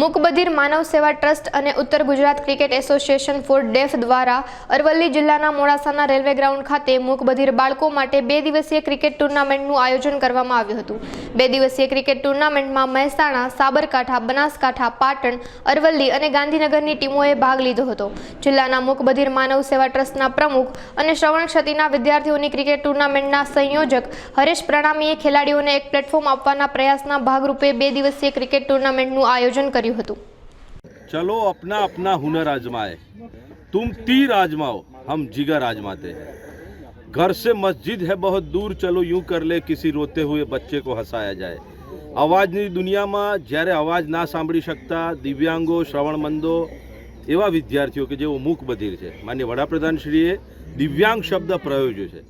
મૂકબધિર માનવ સેવા ટ્રસ્ટ અને ઉત્તર Gujarat cricket association for deaf દ્વારા અરવલ્લી જિલ્લાના મોડાસાના રેલવે ગ્રાઉન્ડ ખાતે મુકબધિર બાળકો માટે બે દિવસીય ક્રિકેટ ટુર્નામેન્ટનું આયોજન કરવામાં આવ્યું હતું. બે દિવસીય ક્રિકેટ ટુર્નામેન્ટમાં મહેસાણા, સાબરકાંઠા, બનાસકાંઠા, પાટણ, અરવલ્લી અને ગાંધીનગરની ટીમોએ ભાગ લીધો હતો. જિલ્લાના મુકબધિર માનવ સેવા ટ્રસ્ટના પ્રમુખ અને શ્રવણ ક્ષતિના વિદ્યાર્થીઓની ક્રિકેટ ટુર્નામેન્ટના સંયોજક હરેશ પ્રણામીએ ખેલાડીઓને એક પ્લેટફોર્મ આપવાના પ્રયાસના ભાગરૂપે બે દિવસીય ક્રિકેટ ટુર્નામેન્ટનું આયોજન કર્યું. હતું चलो अपना अपना हुनर आजमाए तुम तीर आजमाओ हम जिगर आजमाते हैं घर से मस्जिद है बहुत दूर चलो यूं कर ले किसी रोते हुए बच्चे को हंसाया जाए અવાજની દુનિયામાં જ્યારે અવાજ ના સાંભળી શકતા દિવ્યાંગો શ્રવણમંદો એવા વિદ્યાર્થીઓ કે જેઓ મૂક બધિર છે માન્ય વડાપ્રધાનશ્રીએ દિવ્યાંગ શબ્દ પ્રયોજ્યો છે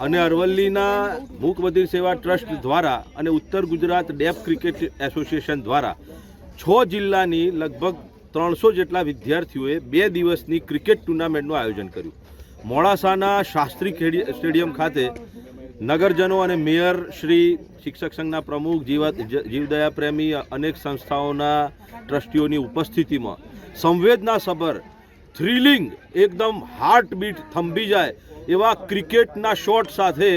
અને અરવલ્લીના મૂક બધિર સેવા ટ્રસ્ટ દ્વારા અને ઉત્તર ગુજરાત ડેફ ક્રિકેટ એસોસિએશન દ્વારા છ જિલ્લાની લગભગ ત્રણસો જેટલા વિદ્યાર્થીઓએ બે દિવસની ક્રિકેટ ટુર્નામેન્ટનું આયોજન કર્યું. મોડાસાના શાસ્ત્રી સ્ટેડિયમ ખાતે નગરજનો અને મેયર શ્રી શિક્ષક સંઘના પ્રમુખ જીવા જીવદયા પ્રેમી અનેક સંસ્થાઓના ટ્રસ્ટીઓની ઉપસ્થિતિમાં સંવેદનાસભર થ્રિલિંગ એકદમ હાર્ટબીટ થંભી જાય એવા ક્રિકેટના શોટ સાથે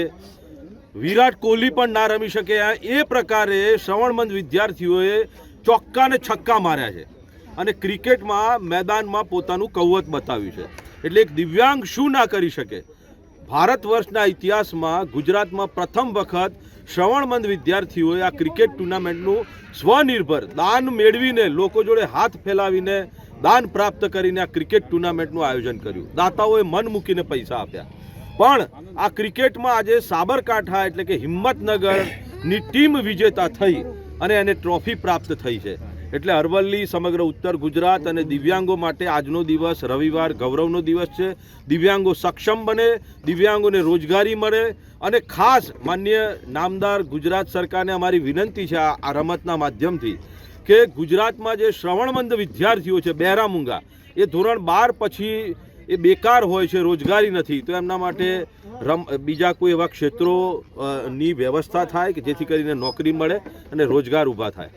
વિરાટ કોહલી પણ ના રમી શકે. એ પ્રકારે શ્રવણમંદ વિદ્યાર્થીઓએ ચોક્કા ને છક્કા માર્યા છે. અને ક્રિકેટમાં મેદાનમાં પોતાનું કૌવત બતાવ્યું છે. એટલે એક દિવ્યાંગ શું ના કરી શકે? ભારત વર્ષના ઇતિહાસમાં ગુજરાતમાં પ્રથમ વખત શ્રવણમંદ વિદ્યાર્થીઓએ આ ક્રિકેટ ટુર્નામેન્ટનું સ્વનિર્ભર દાન મેળવીને લોકો જોડે હાથ ફેલાવીને દાન પ્રાપ્ત કરીને આ ક્રિકેટ ટુર્નામેન્ટનું આયોજન કર્યું. દાતાઓએ મન મૂકીને પૈસા આપ્યા. પણ આ ક્રિકેટમાં આજે સાબરકાંઠા એટલે કે હિંમતનગરની ટીમ વિજેતા થઈ અને એને ટ્રોફી પ્રાપ્ત થઈ છે. એટલે અરવલ્લી, સમગ્ર ઉત્તર ગુજરાત અને દિવ્યાંગો માટે આજનો દિવસ રવિવાર ગૌરવનો દિવસ છે. દિવ્યાંગો સક્ષમ બને, દિવ્યાંગોને રોજગારી મળે અને ખાસ માન્ય નામદાર ગુજરાત સરકારને અમારી વિનંતી છે આ રમતના માધ્યમથી કે ગુજરાતમાં જે શ્રવણમંદ વિદ્યાર્થીઓ છે બહેરામૂંગા એ ધોરણ બાર પછી એ બેકાર હોય છે, રોજગારી નથી. તો એમના માટે રમ, બીજા કોઈ એવા ક્ષેત્રો ની વ્યવસ્થા થાય કે જેથી કરીને નોકરી મળે અને રોજગાર ઊભા થાય.